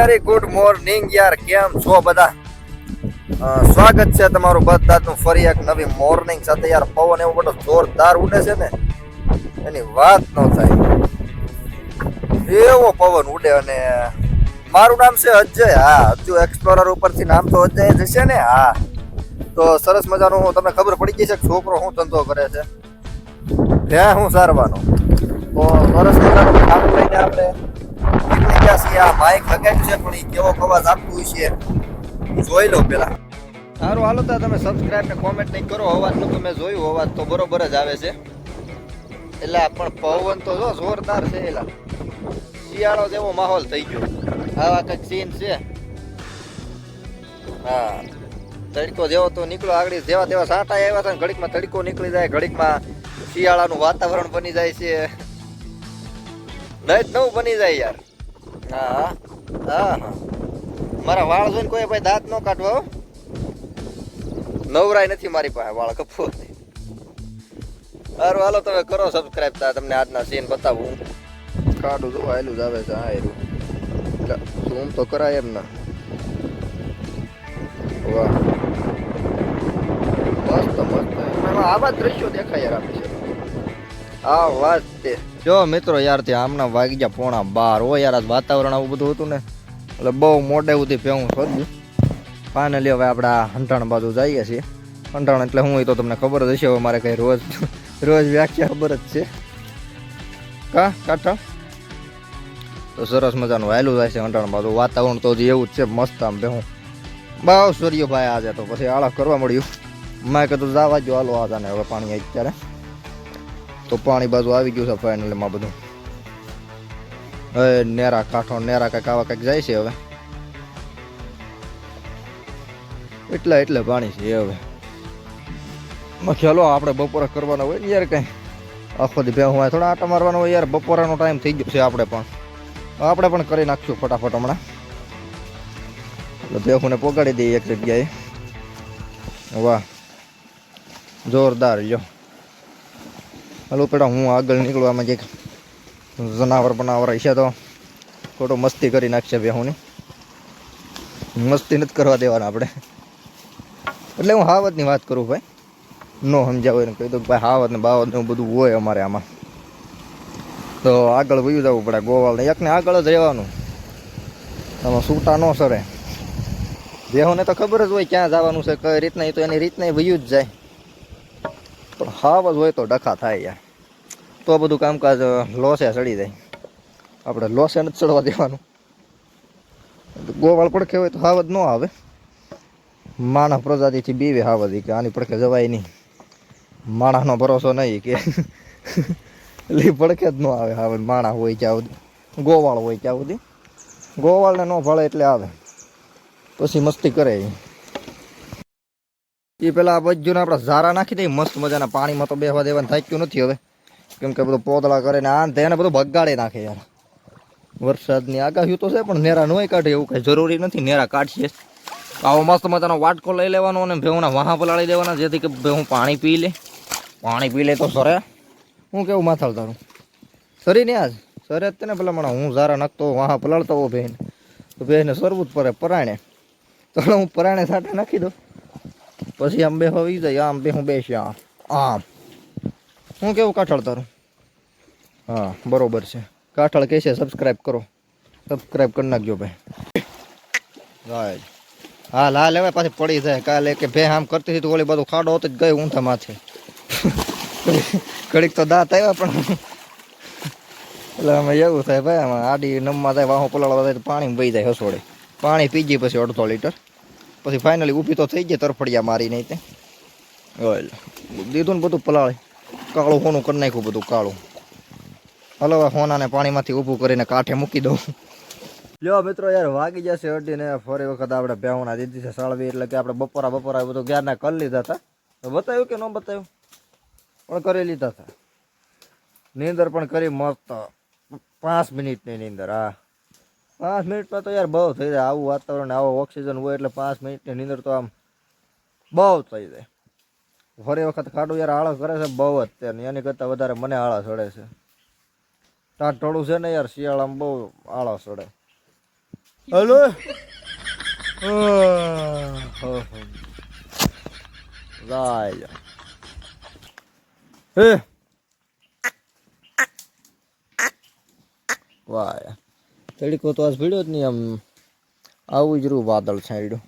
Very good morning યાર, કેમ છો બધા? સ્વાગત છે તમારું બધાનું ફરી એક નવી મોર્નિંગ સાથે. યાર, પવન એવો બધો જોરદાર ઉડે છે ને, એની વાત ન થાય. એવો પવન ઉડે અને મારું નામ છે અજય. હા, હજુ એક્સપ્લોરર ઉપરથી નામ તો અજય જ હશે ને? હા. તો સરસ મજાનું તમને ખબર પડી ગઈ છે છોકરો શું ધંધો કરે છે? ત્યાં હું સારવાનો. તો આ બાઇક લગાવ્યું છે, પણ એ કેવો અવાજ આપતું છે, જોઈ લો પેલા. સારું, હાલો તો તમે સબસ્ક્રાઇબ ને કોમેન્ટ નહીં કરો અવાજનું તો મેં જોયું, અવાજ તો બરોબર જ આવે છે. એટલે પણ પવન તો જો જોરદાર છે એલા. શિયાળો જેવો માહોલ થઈ ગયો. આવા કંઈક સીન છે? હા. તડકો જેવો તો નીકળો, આગળ જેવા તેવા સાટા આવ્યા છે ઘડીકમાં તડકો નીકળી જાય, ઘડીકમાં શિયાળાનું વાતાવરણ બની જાય છે. નહીં નવું બની જાય યાર. હા હા મારા વાળ જોઈને કોઈ ભાઈ દાંત ન કાઢવા હો. નવરાય નથી મારી પાસે વાળ કપવો સારું હાલો તમે કરો સબસ્ક્રાઇબ તા તમને આજના સીન બતાવું કાઢું તો આયલું જ આવે છે હા એરું ઝૂમ તો કરાય એમ ના. વાહ. મસ્ત મસ્ત. આવા દ્રશ્યો દેખાય યાર આપણે. આ વાત છે. જો મિત્રો યાર તે હમણાં વાગી ગયા પોણા બાર. હો યાર, આજ વાતાવરણ આવું બધું હતું ને, એટલે બહુ મોટે સુધી પેવું સદું ફાઇનલી હવે આપણે હંટાણ બાજુ જઈએ છીએ. હંટાણ એટલે હું એ તો તમને ખબર જ હશે, હવે મારે કઈ રોજ રોજ વ્યાખ્યા ખબર જ છે. કા કાઠા તો સરસ મજાનું વહેલું જાય છે હંટાણ બાજુ. વાતાવરણ તો હજી એવું જ છે, મસ્ત આમ બેહું. બહુ સૂર્યભાઈ આજે તો પછી આળા કરવા મળ્યું. મેં કીધું જવા જો હાલો આજાને હવે પાણી અત્યારે. તો પાણી બાજુ આવી ગયું છે ફાઇનલમાં બધું. હવે નેરા કાંઠો, નેરા કંઈક આવા કાંઈક જાય છે હવે. એટલે એટલે પાણી છે હવે. ખ્યાલો આપણે બપોરે કરવાનો હોય ને યાર કંઈ. આખો દી ભેહું થોડા આટા મારવાનો હોય યાર. બપોરાનો ટાઈમ થઈ ગયો છે આપણે પણ. આપણે પણ કરી નાખશું ફટાફટ હમણાં. એટલે ભેહુંને પોગાડી દઈએ એક જગ્યાએ. વાહ. જોરદાર લ્યો. હાલો પેલા હું આગળ નીકળવામાં જે જનાવર બનાવર છે તો ખોટો મસ્તી કરી નાખશે બેહુની. મસ્તી નથી કરવા દેવાના આપણે. એટલે હું હાવતની વાત કરું ભાઈ. ન સમજાવો એને કહી દઉં ભાઈ હાવત ને બાવત ને બધું હોય અમારે આમાં. તો આગળ વયું જવું પડે ગોવાળ ને એકને આગળ જ રહેવાનું. આમાં છૂટા ન સરે. બેહોને તો ખબર જ હોય ક્યાં જવાનું છે, કઈ રીતના એ તો એની રીતના વયું જ જાય. પણ હાવ જ હોય તો ડખા થાય યાર. તો બધું કામકાજ લોસે ચડી જાય. આપણે લોસે નથી ચડવા દેવાનું. ગોવાળ પડખે હોય તો હાવ જ ન આવે. માણસ પ્રજાતિથી બીવે હાવજ કે આની પડખે જવાય નહીં. માણસનો ભરોસો નહીં કે. એટલે પડખે જ ન આવે હાવ માણસ હોય ત્યાં સુધી? ગોવાળ હોય ત્યાં સુધી? ગોવાળને ન ભળે એટલે આવે. પછી મસ્તી કરે એ પેલા આ બજ્જુને આપણે ઝારા નાખી દઈએ મસ્ત મજાના પાણીમાં તો બેવા દેવાનું થાક્યું નથી હવે. કેમ કે બધું પોદળા કરે ને આ ને તેને બધું બગાડી નાખે યાર. વરસાદની આગાહી તો છે, પણ નેરા નોય કાઢે એવું કઈ જરૂરી નથી, નેરા કાઢીએ. આવો મસ્ત મજાનો વાટકો લઈ લેવાનો અને ભેહુના વાહા પલાળી દેવાના, જેથી કે ભેહું પાણી પી લે. પાણી પી લે તો સરે. હું કેવું માથાળ તારું? સરી ને આજ? સરે જ તેને પેલા મને, હું ઝારા નાખતો વાહા પલાળતો હો બેન તો બેને સરવું જ પડે, પરાણે. તો હું પરાણે સાથે નાખી દઉં. પછી આમ બે હોવી જાય, આમ બે હું બેસ્યા આમ હું કેવું કાઠળ તારું? હા, બરોબર છે. કાઠળ કહે છે સબસ્ક્રાઈબ કરો. સબસ્ક્રાઈબ કરી નાખજો ભાઈ. રાઈટ હા લા લેવાય પાછી પડી જાય. કાલે કે ભે આમ કરતી હતી તો ઓલી બધું ખાડો હતો જ ગયો ઊંધા માથે. ઘડીક તો દાંત આવ્યા પણ એટલે અમે એવું થાય ભાઈ, આમાં આડી નમમાં થાય વાહો પલાળવા થાય તો પાણી વહી જાય હસોડે. પાણી પી ગઈ પછી અડધો લીટર. પછી ફાઇનલી ઊભી તો થઈ ગઈ, તરફડિયા મારી નહીં તે. દીધું ને બધું પલાળે. કાળું હોનું કરી નાખ્યું બધું, કાળું. હલો, હવે હોનાને પાણીમાંથી ઊભું કરીને કાંઠે મૂકી દઉં. લ્યો મિત્રો યાર, વાગી જશે અડીને ફરી વખત આપણે બેહુના દીધી છે સાળવી, એટલે કે આપણે બપોરા બપોરા બધું ક્યારના કરી લીધા હતા. બતાવ્યું કે ન બતાવ્યું? પણ કરી લીધા હતા. નીંદર પણ કરી મસ્ત. પાંચ મિનિટની નીંદર, હા. પાંચ મિનિટમાં તો યાર બહુ થઈ જાય. આવું વાતાવરણ, આવો ઓક્સિજન હોય એટલે પાંચ મિનિટની નીંદર તો આમ બહુ થઈ જાય. ફરી વખત ખાડું યાર આળસ કરે છે બહુ જ તે એની કરતાં વધારે મને આળસ ચડે છે. ટાટ ટોળું છે ને યાર, શિયાળામાં બહુ આળસ ચડે હલો? હે વાહ તડીકો તો આજ ભીડ્યો જ નહીં આમ. આવું જ રૂ વાદળ છાંયડ્યું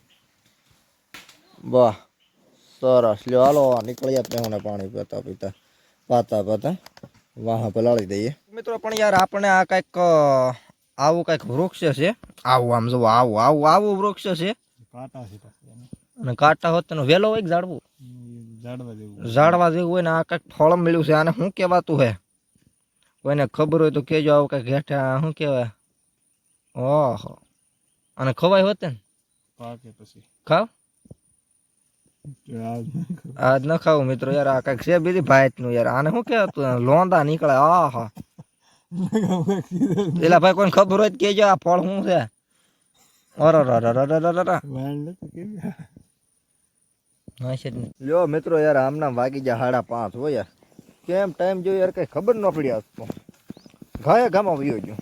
વાહ સરસ. લ્યો હાલો નીકળ્યા પહેવાને પાણી પીતા પીતા. પાતા પાતા વાહ પલાળી દઈએ. મિત્રો પણ યાર આપણે આ કંઈક આવું કંઈક વૃક્ષ છે. આવું આમ જો આવું આવું આવું વૃક્ષ છે. કાંટા છે અને કાંટા હોત તેનો વેલો હોય ઝાડવું? ઝાડવા જેવું ઝાડવા જેવું હોય ને આ કંઈક ફળ મળ્યું છે. આને શું કહેવાતું હે? કોઈને ખબર હોય તો કહેજો આવું કંઈક હેઠા શું કહેવાય? ઓહો. અને ખવાય હોત ને પાકે પછી. ખાવ? જ. આજ ન ખાવું મિત્રો યાર આ કંઈક છે બીજી ભાઈ નું યાર. આને શું કહેવાતું લોંદા નીકળે. આહા પેલા ભાઈ કોઈને ખબર હોય કેજો આ ફળ શું છે? લ્યો મિત્રો યાર આમના વાગી જાય સાડા પાંચ હોય યાર. કેમ? ટાઈમ જોયો યાર કઈ ખબર ન પડી આજ તો. ઘાએ ઘામાં વયો ગયો.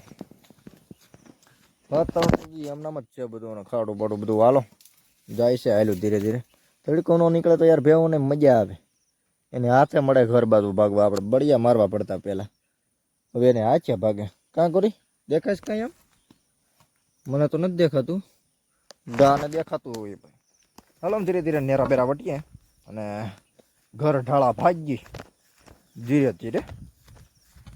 એમનામ જ છે બધું ખાડું બાડું બધું હાલો. જાય છે હાલું ધીરે ધીરે. તડકો ન નીકળે તો યાર ભેવોને મજા આવે. એને હાથે મળે ઘર બાજુ ભાગવા. આપણે બળિયા મારવા પડતા પહેલા. હવે એને હાથે ભાગે. કાં કરી? દેખાય કાંઈ એમ? મને તો નથી દેખાતું. ગાને દેખાતું હોય ભાઈ હાલો ધીરે ધીરે નેરા બેરા વટીએ. અને ઘર ઢાળા ભાગી. ધીરે ધીરે.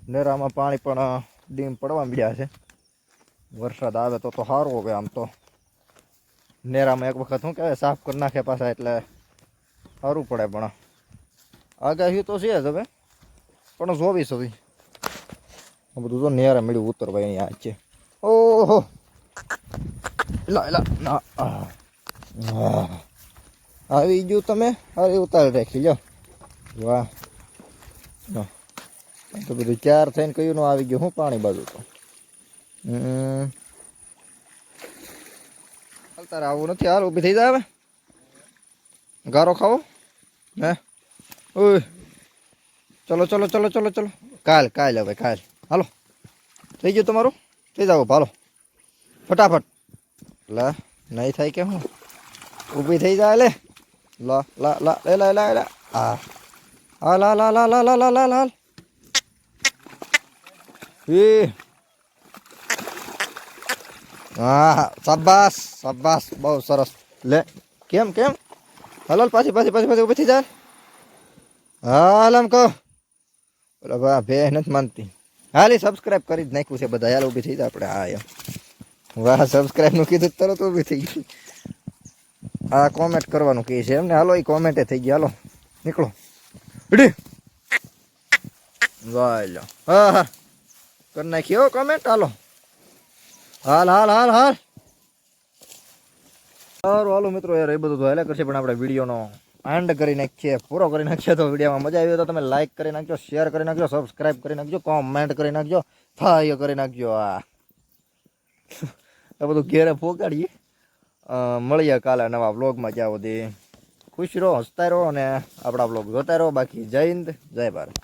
નેરામાં પાણી પણ ડીમ પડવા મળ્યા છે. વરસાદ આવે તો તો સારું હવે આમ તો. નેરામાં એક વખત શું કહેવાય, સાફ કરી નાખે પાછા એટલે સારું પડે પણ. આગાહી તો છે જ હવે, પણ જોવીશ હવે. આ બધું તો નેરા મળ્યું ઉતરવા એની આ છે. ઓહો! એલા એલા ના આવી ગયું તમે? અરે ઉતારી રાખી લો વાહ. તો બધું ચાર થઈને કયું નું આવી ગયું, હું પાણી બાજુ તો. તારે આવું નથી. હાલ ઊભી થઈ જાય હવે. ગારો ખાવો. હે? ઓય. ચલો ચલો ચલો ચલો ચલો. કાલ કાલ હવે, કાલ. હાલો. થઈ ગયું તમારું? થઈ જાવ હાલો ફટાફટ. લા, નહીં થાય કે હું? ઊભી થઈ જાય લે. લા લા લા, લે, લા લા લા. આ. લા લા લા લા લા લા લા લા. એ હા, શાબાશ શાબાશ. બહુ સરસ. લે, કેમ કેમ? હાલ હાલ પાછી પાછી પાછી પાછી ઊભી થઈ જાય હાલ આમ કહો. ઓલા બા ભે નથી માનતી. હાલી સબસ્ક્રાઇબ કરી જ નાખ્યું છે બધા. હાલ ઊભી થઈ જાય આપણે. હા, એમ. વાહ સબસ્ક્રાઈબનું કીધું તરત ઊભી થઈ ગઈ. આ કોમેન્ટ કરવાનું કહે છે એમને. હાલો, એ કોમેન્ટે થઈ ગયા. હાલો, નીકળો. રેડી? વાહ હા હા. કરી નાખી હો કોમેન્ટ હાલો. હાલ હાલ હાલ હાલ. સારું, હાલો મિત્રો, યાર, એ બધું તો હાલે કરશે, પણ આપણે વિડીયોનો એન્ડ કરી નાખીએ, પૂરો કરી નાખીએ, તો વિડીયોમાં મજા આવી તો તમે લાઈક કરી નાખજો શેર કરી નાખજો સબસ્ક્રાઇબ કરી નાખજો કોમેન્ટ કરી નાખજો થાય કરી નાખજો, આ. આ બધું ઘેરે ફોગાડીએ. મળીએ કાલે નવા બ્લોગમાં જ્યાં સુધી. ખુશ રહો, હસતા રહો અને આપણા બ્લોગ જોતા રહો. બાકી જય હિન્દ, જય ભારત.